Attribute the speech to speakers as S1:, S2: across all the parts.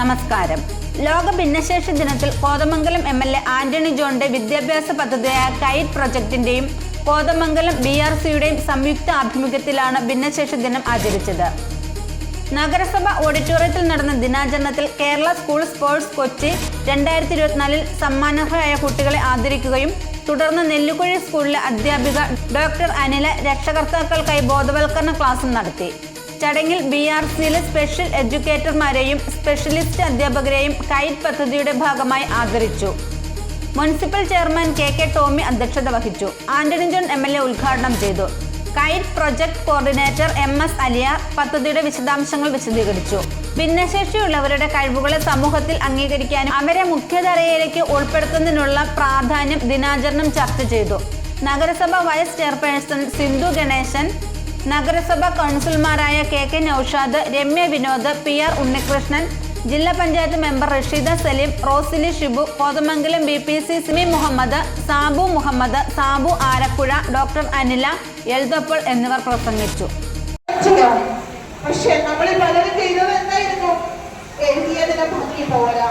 S1: നമസ്കാരം. ലോക ഭിന്നശേഷി ദിനത്തിൽ Kothamangalam M L A Antony ജോണിന്റെ വിദ്യാഭ്യാസ പദ്ധതിയായ കൈറ്റ് പ്രൊജക്ടിന്റെയും കോതമംഗലം ബി ആർ സിയുടെയും സംയുക്ത ആഭിമുഖ്യത്തിലാണ് ഭിന്നശേഷി ദിനം ആചരിച്ചത്. നഗരസഭ ഓഡിറ്റോറിയത്തിൽ നടന്ന ദിനാചരണത്തിൽ കേരള സ്കൂൾ സ്പോർട്സ് കൊച്ചി രണ്ടായിരത്തി ഇരുപത്തിനാലിൽ സമ്മാനർഹരായ കുട്ടികളെ ആദരിക്കുകയും തുടർന്ന് നെല്ലുകുഴി സ്കൂളിലെ അധ്യാപിക ഡോക്ടർ അനില രക്ഷകർത്താക്കൾക്കായി ബോധവൽക്കരണ ക്ലാസും നടത്തി. ചടങ്ങിൽ ബി ആർ സിയിലെ സ്പെഷ്യൽ എഡ്യൂക്കേറ്റർമാരെയും സ്പെഷ്യലിസ്റ്റ് അധ്യാപകരെയും കൈറ്റ് പദ്ധതിയുടെ ഭാഗമായി ആദരിച്ചു. Municipal chairman K K Tommy അധ്യക്ഷത വഹിച്ചു. Antony John M L A ഉദ്ഘാടനം ചെയ്തു. Kite project coordinator M S Aliyar പദ്ധതിയുടെ വിശദാംശങ്ങൾ വിശദീകരിച്ചു. ഭിന്നശേഷിയുള്ളവരുടെ കഴിവുകളെ സമൂഹത്തിൽ അംഗീകരിക്കാനും അവരെ മുഖ്യധാരയിലേക്ക് ഉൾപ്പെടുത്തുന്നതിനുള്ള പ്രാധാന്യം ദിനാചരണം ചർച്ച ചെയ്തു. നഗരസഭ വൈസ് ചെയർപേഴ്സൺ സിന്ധു ഗണേശൻ നഗരസഭ കൗൺസിലർമാരായ K K Noushad Ramya Vinod P R Unnikrishnan ജില്ലാ panchayat member Rasheeda Saleem Rosily Shibu Kothamangalam B P C Simi Muhammad Sabu Muhammad Sabu Alappuzha doctor Anila എൽതപ്പൾ എന്നിവർ പ്രസംഗിച്ചു.
S2: പക്ഷേ നമ്മൾ പലരും ചെയ്തത് എന്തായിരുന്നു? എഴുതിയതിന് ഭംഗി പോരാ.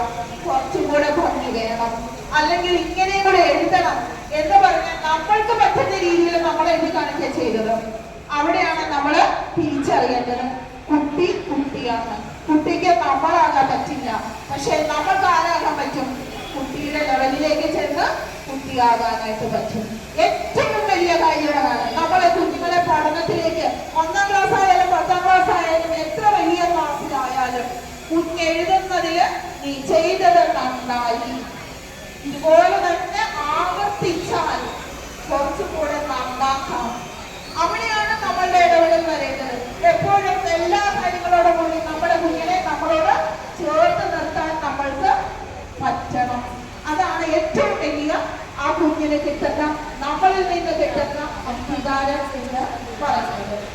S2: അല്ലെങ്കിൽ ഇങ്ങനെയും കൂടെ എഴുതണം എന്ന് പറഞ്ഞാൽ നമ്മൾക്ക് പറ്റുന്ന രീതിയിൽ നമ്മൾ എഴുതി കാണിക്കുക ചെയ്തത്? അവിടെയാണ് നമ്മൾ തിരിച്ചറിയേണ്ടത് കുട്ടി കുട്ടിയാണ്. കുട്ടിക്ക് നമ്മളാകാൻ പറ്റില്ല. പക്ഷെ നമ്മൾക്ക് ആരാകാൻ പറ്റും? കുട്ടിയുടെ ലെവലിലേക്ക് ചെന്ന് കുട്ടിയാകാനായിട്ട് പറ്റും. ഏറ്റവും വലിയ കാര്യമാണ് നമ്മളെ കുഞ്ഞുങ്ങളെ പഠനത്തിലേക്ക് ഒന്നാം ക്ലാസ് ആയാലും പത്താം ക്ലാസ് ആയാലും എത്ര വലിയ ക്ലാസ്സിലായാലും കുഞ്ഞെഴുതുന്നതിൽ നീ ചെയ്തത് നന്നായി. ഇതുപോലെ തന്നെ അതാണ് ഏറ്റവും വലിയ ആ കുഞ്ഞിന് കിട്ടുന്ന നമ്മളിൽ നിന്ന് കിട്ടുന്ന അംഗീകാരം എന്ന് പറയുന്നത്.